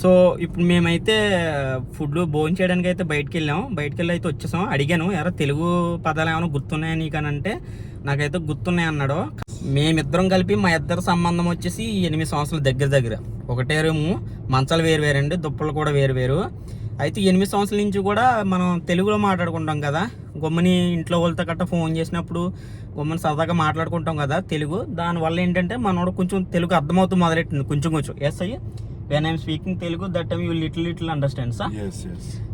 So ఇప్పుడు మేమైతే food భోజనం చేయడానికి అయితే బయటికి వెళ్ళాం బయటకు వెళ్ళి అయితే వచ్చేసాం. అడిగాను ఎవరో తెలుగు పదాలు ఏమైనా గుర్తున్నాయా నీకనంటే నాకైతే గుర్తున్నాయి అన్నాడు. మేమిద్దరం కలిపి మా ఇద్దరు సంబంధం వచ్చేసి ఎనిమిది సంవత్సరాల దగ్గర దగ్గర. ఒకటే రూము మంచాలు వేరు వేరండి దుప్పలు కూడా వేరు వేరు. అయితే ఎనిమిది సంవత్సరాల నుంచి కూడా మనం తెలుగులో మాట్లాడుకుంటాం కదా. గొమ్మని ఇంట్లో వాళ్ళతో గట్రా ఫోన్ చేసినప్పుడు గొమ్మని సరదాగా మాట్లాడుకుంటాం కదా తెలుగు. దానివల్ల ఏంటంటే మనోడు కొంచెం తెలుగు అర్థమవుతూ మొదలెట్టింది. కొంచెం కొంచెం. ఎస్ అయ్యి. When I'm speaking Telugu that time you little little understand sir.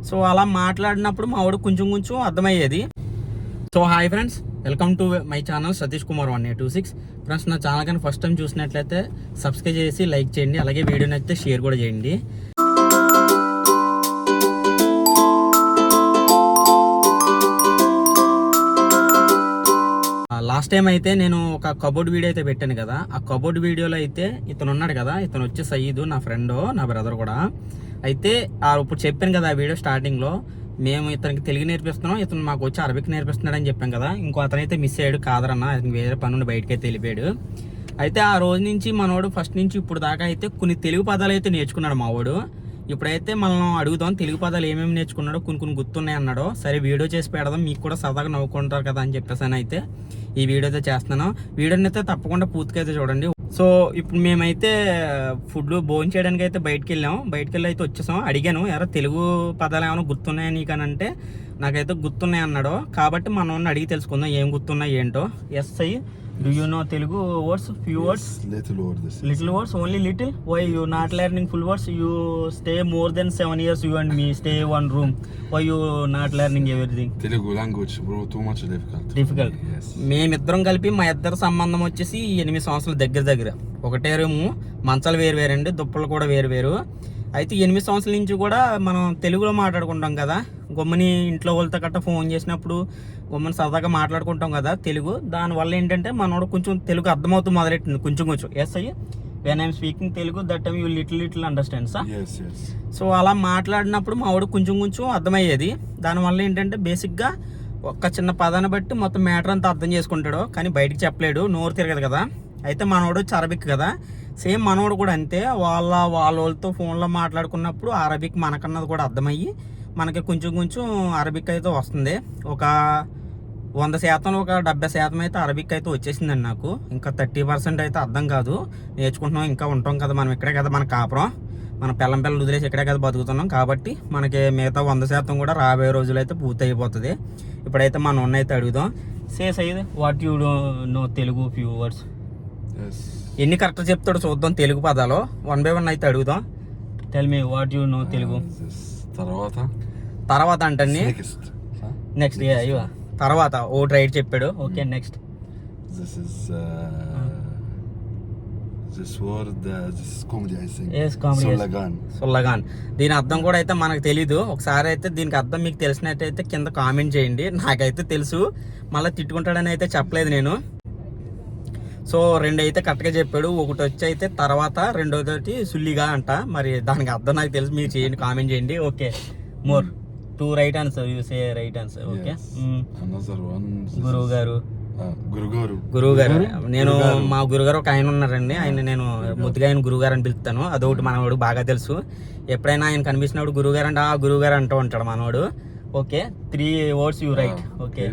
So అలా మాట్లాడినప్పుడు మా వాడు కొంచెం కొంచెం అర్థమయ్యేది. So hi friends welcome to my channel Satish Kumar one eight two six friends నా ఛానల్ కానీ ఫస్ట్ టైం చూసినట్లయితే సబ్స్క్రైబ్ చేసి లైక్ చేయండి. అలాగే వీడియో నచ్చితే షేర్ కూడా చేయండి. లాస్ట్ టైం అయితే నేను ఒక కబోర్డ్ వీడియో అయితే పెట్టాను కదా. ఆ కబోర్డ్ వీడియోలో అయితే ఇతను ఉన్నాడు కదా. ఇతను వచ్చి సయీదు నా ఫ్రెండ్ నా బ్రదర్ కూడా. అయితే ఆ ఇప్పుడు చెప్పాను కదా ఆ వీడియో స్టార్టింగ్లో మేము ఇతనికి తెలుగు నేర్పిస్తున్నాం ఇతను మాకు వచ్చి అరబిక్ నేర్పిస్తున్నాడు అని చెప్పాం కదా. ఇంకో అతనైతే మిస్ అయ్యాడు కాదరన్న అతనికి వేరే పనుండి బయటకి అయితే వెళ్ళిపోయాడు. అయితే ఆ రోజు నుంచి మనోడు ఫస్ట్ నుంచి ఇప్పుడు దాకా అయితే కొన్ని తెలుగు పదాలు అయితే నేర్చుకున్నాడు మావాడు ఇప్పుడైతే మనం అడుగుదాం తెలుగు పదాలు ఏమేమి నేర్చుకున్నాడో కొన్ని కొన్ని గుర్తున్నాయి అన్నాడో. సరే వీడియో చేసి పెడదాం మీకు కూడా సరదాగా నవ్వుకుంటారు కదా అని చెప్పేసి అని అయితే ఈ వీడియో అయితే చేస్తున్నాను. వీడియోని అయితే తప్పకుండా పూర్తిగా అయితే చూడండి. సో ఇప్పుడు మేమైతే ఫుడ్ భోజనం చేయడానికి అయితే బయటకు వెళ్ళాం. బయటకు వెళ్ళి అయితే వచ్చేసాం. అడిగాను ఎవరో తెలుగు పదాలు ఏమైనా గుర్తున్నాయా నీకనంటే నాకైతే గుర్తున్నాయి అన్నాడు. కాబట్టి మనం అడిగి తెలుసుకుందాం ఏం గుర్తున్నాయి ఏంటో. Yes do you know Telugu words few words little this is. Little words only little why you not learning full words you stay more than seven years you and me stay one room why you not learning everything Telugu language, bro, too much difficult. for Difficult. me, Yes. మేమిద్దరం కలిపి మా ఇద్దరు సంబంధం వచ్చేసి ఎనిమిది సంవత్సరాల దగ్గర దగ్గర. ఒకటే రూము మంచాలు వేరు వేరండి దుప్పలు కూడా వేరు వేరు. అయితే ఎనిమిది సంవత్సరాల నుంచి కూడా మనం తెలుగులో మాట్లాడుకుంటాం కదా. గొమ్మని ఇంట్లో వాళ్ళతో గట్రా ఫోన్ చేసినప్పుడు గొమ్మని సరదాగా మాట్లాడుకుంటాం కదా తెలుగు. దానివల్ల ఏంటంటే మనోడు కొంచెం తెలుగు అర్థమవుతూ మొదలెట్టింది. కొంచెం కొంచెం. ఎస్ అయ్యి when I'm speaking Telugu that time you little little understand sir Yes, yes. So అలా మాట్లాడినప్పుడు మా వాడు కొంచెం కొంచెం అర్థమయ్యేది. దానివల్ల ఏంటంటే బేసిక్గా ఒక్క చిన్న పదాన్ని బట్టి మొత్తం మ్యాటర్ అంతా అర్థం చేసుకుంటాడు. కానీ బయటికి చెప్పలేడు. నోరు తిరగదు కదా. అయితే మనోడు వచ్చి అరబిక్ కదా. సేమ్ మనోడు కూడా అంతే. వాళ్ళ వాళ్ళ వాళ్ళతో ఫోన్లో మాట్లాడుకున్నప్పుడు అరబిక్ మనకన్నది కూడా అర్థమయ్యి మనకి కొంచెం కొంచెం అరబిక్ అయితే వస్తుంది. ఒక వంద శాతం ఒక డెబ్బై శాతం అయితే అరబిక్ అయితే వచ్చేసిందండి నాకు. ఇంకా థర్టీ పర్సెంట్ అయితే అర్థం కాదు. నేర్చుకుంటున్నాం ఇంకా ఉంటాం కదా మనం ఇక్కడే కదా మన కాపురం. మన పిల్లం పిల్లలు వదిలేసి ఇక్కడే కదా బతుకుతున్నాం కాబట్టి మనకి మిగతా వంద శాతం కూడా రాబోయే రోజులు అయితే పూర్తి అయిపోతుంది. ఇప్పుడైతే మన ఉన్నైతే అడుగుదాం. Say Syed what you know Telugu few words ఎన్ని కరెక్ట్ చెప్తాడో చూద్దాం తెలుగు పదాలు. వన్ బై వన్ అయితే అడుగుదాం. Tell me what you know Telugu. This Tarawata. తర్వాత? అంటండి? నెక్స్ట్ అయ్యో తర్వాత ఓ రైట్ చెప్పాడు. Okay next. Yes, comedy. Sulagan. సుల్లగాన్ దీని అర్థం కూడా అయితే మనకు తెలీదు. ఒకసారి అయితే దీనికి అర్థం మీకు తెలిసినట్టయితే కింద కామెంట్ చేయండి. నాకైతే తెలుసు. మళ్ళీ తిట్టుకుంటాడని అయితే చెప్పలేదు నేను. సో రెండు అయితే కరెక్ట్గా చెప్పాడు. ఒకటి వచ్చి అయితే తర్వాత రెండోది వచ్చి సుల్లిగా అంట. మరి దానికి అర్థం నాకు తెలుసు. మీరు చేయండి కామెంట్ చేయండి. Okay. More. Two right answer you say right answer okay గురువు గారు. గురువు గారు నేను. మా గురుగారు ఒక ఆయన ఉన్నారండి. ఆయన నేను ముద్దుగా ఆయన గురుగారు అని పిలుస్తాను. అదొకటి మనవాడు బాగా తెలుసు. ఎప్పుడైనా ఆయన కనిపించినప్పుడు గురుగారు అంటే ఆ గురుగారు అంటూ ఉంటాడు మనవాడు. Okay. Three words you right okay.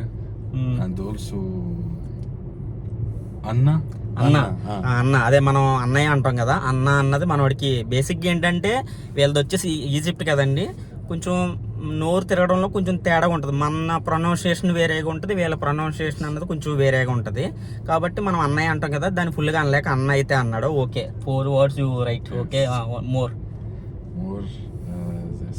అన్న. ఆ, అన్న. అదే మనం అన్నయ్య అంటాం కదా. అన్న అన్నది మనవాడికి బేసిక్గా ఏంటంటే వీళ్ళది వచ్చేసి ఈజిప్ట్ కదండి. కొంచెం నోరు తిరగడంలో కొంచెం తేడా ఉంటుంది. మన ప్రొనౌన్సియేషన్ వేరేగా ఉంటుంది వీళ్ళ ప్రొనౌన్సియేషన్ అన్నది కొంచెం వేరేగా ఉంటుంది. కాబట్టి మనం అన్నయ్య అంటాం కదా దాన్ని ఫుల్గా అనలేక అన్న అయితే అన్నాడు. Okay. Four words you write okay. More More. Uh, this.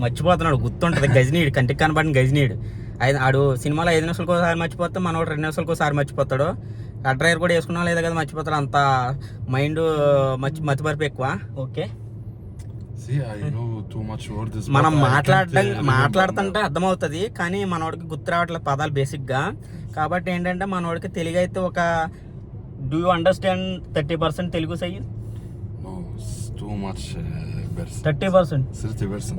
మర్చిపోతున్నాడు. గుర్తుంటది. గజనీడు కంటికి కనబడిన గజనీడు ఐదు ఆడు సినిమాలో ఐదు నిమిషాలకు ఒకసారి మర్చిపోతే మనోడు రెండు నిమిషాలకు ఒకసారి మర్చిపోతాడు. ఆ డ్రైవర్ కూడా వేసుకున్నా లేదా కదా మర్చిపోతాడు. అంత మైండ్ మర్చి మతిమరుపు ఎక్కువ. ఓకే. మనం remember మాట్లాడుతుంటే. అర్థమవుతుంది. కానీ మనోడికి గుర్తు రావట్లేదు పదాలు బేసిక్గా. కాబట్టి ఏంటంటే మనోడికి తెలుగు అయితే ఒక do you understand thirty percent Telugu Sye No, it's too much. Uh, percent. Thirty percent.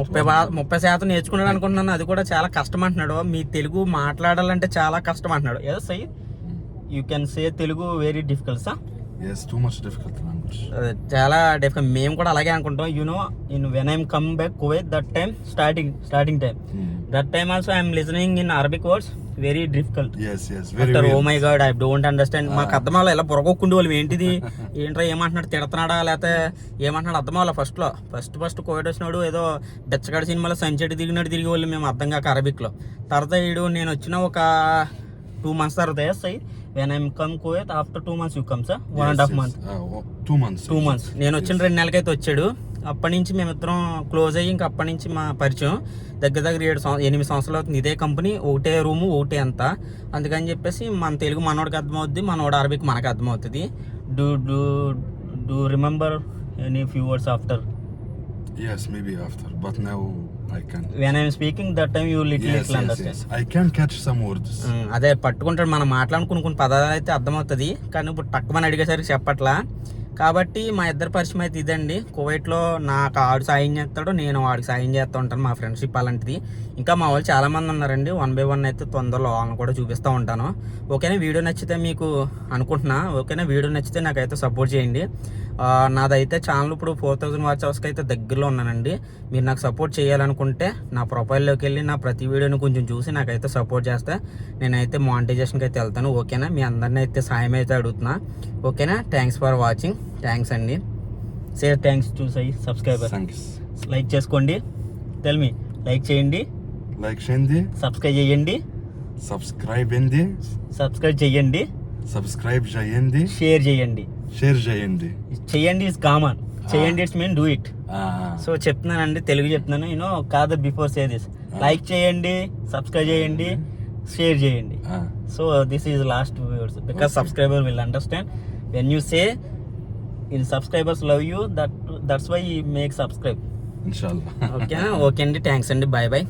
ముప్పై ముప్పై శాతం నేర్చుకున్నాడు అనుకుంటున్నాను అది కూడా చాలా కష్టం అంటున్నాడు మీ తెలుగు మాట్లాడాలంటే చాలా కష్టం అంటున్నాడు ఏదో సై you can say Telugu very difficult saw Yes, too much difficult language. అదే, చాలా డిఫరెంట్ మేము కూడా అలాగే అనుకుంటాం you know in when I'm come back Kuwait that time starting starting time. That time also I'm listening in Arabic words very difficult after oh. My god I don't understand మాకు Ah. అర్థం అవ్వాలి ఇలా బుర్రగొక్కుండే వాళ్ళు ఏంటిది? ఏంట్రా ఏమంటున్నాడు? తిడుతున్నాడా లేకపోతే ఏమంటున్నాడు? అర్థం అవ్వాలి ఫస్ట్లో. ఫస్ట్ ఫస్ట్ కోవిడ్ వచ్చినాడు ఏదో బెచ్చగాడి సినిమాలో సంచెటి తిరిగినట్టు తిరిగి వాళ్ళు మేము అర్థం కాక అరబిక్లో తర్వాత ఈడు నేను వచ్చిన ఒక టూ మంత్స్ తర్వాత అయ్యి when I'm come Kuwait after two months you come sir one and half. Month two months. Two months నేను వచ్చిన రెండు నెలలకైతే వచ్చాడు. అప్పటి నుంచి మేమిద్దరం క్లోజ్ అయ్యి ఇంకా అప్పటి నుంచి మా పరిచయం. దగ్గర దగ్గర ఏడు సంవ- ఎనిమిది సంవత్సరాలు అవుతుంది. ఇదే కంపెనీ ఒకటే రూము ఒకటే అంత. అందుకని చెప్పేసి మన తెలుగు మనోడికి అర్థమవుద్ది మనోడు అరబిక్ మనకు అర్థమవుతుంది. Do do do remember any few words after Yes, maybe after, but now I can. When I'm speaking that time you little Yes, little yes, understand yes. I can catch some words. అదే పట్టుకుంటాడు. మనం మాట్లాడుకుని కొన్ని పదాలు అయితే అర్థమవుతుంది. కానీ ఇప్పుడు టక్కుమని అడిగేసరికి చెప్పట్లా. కాబట్టి మా ఇద్దరు పరిచయం అయితే ఇదండి. కువైట్లో నాకు ఆడు సాయం చేస్తాడు నేను వాడికి సాయం చేస్తూ ఉంటాను మా ఫ్రెండ్షిప్ అలాంటిది. ఇంకా మా వాళ్ళు చాలామంది ఉన్నారండి. వన్ బై వన్ అయితే తొందరలో వాళ్ళని కూడా చూపిస్తూ ఉంటాను. ఓకేనా? వీడియో నచ్చితే మీకు అనుకుంటున్నా. ఓకేనా? వీడియో నచ్చితే నాకైతే సపోర్ట్ చేయండి. నాదైతే ఛానల్ ఇప్పుడు ఫోర్ థౌసండ్ వాచ్ అవర్స్కి అయితే దగ్గరలో ఉన్నానండి. మీరు నాకు సపోర్ట్ చేయాలనుకుంటే నా ప్రొఫైల్లోకి వెళ్ళి నా ప్రతి వీడియోని కొంచెం చూసి నాకైతే సపోర్ట్ చేస్తే నేనైతే మానిటైజేషన్కి అయితే వెళ్తాను. ఓకేనా మీ అందరిని అయితే సాయం అయితే అడుగుతున్నా. ఓకేనా థ్యాంక్స్ ఫర్ వాచింగ్ థ్యాంక్స్ అండి. సేర్ థ్యాంక్స్ సై సబ్స్క్రైబర్. లైక్ చేసుకోండి. టెల్ మీ లైక్ చేయండి. Like Shandy, సబ్స్క్రైబ్ చేయండి. Subscribe Indy, సబ్స్క్రైబ్ చేయండి. Subscribe Jayendi, షేర్ చేయండి. Share Jayendi. చేయండి ఇస్ కామన్ చేయండి it's mean do it so చెప్తున్నానండి తెలుగు చెప్తున్నాను. యూనో కాదు బిఫోర్ సే దిస్ లైక్ చేయండి సబ్స్క్రైబ్ చేయండి షేర్ చేయండి. So this is last words because. Subscriber will understand when you say in subscribers love you that that's why make subscribe. ఓకేనా okay అండి. Thanks అండి. Bye bye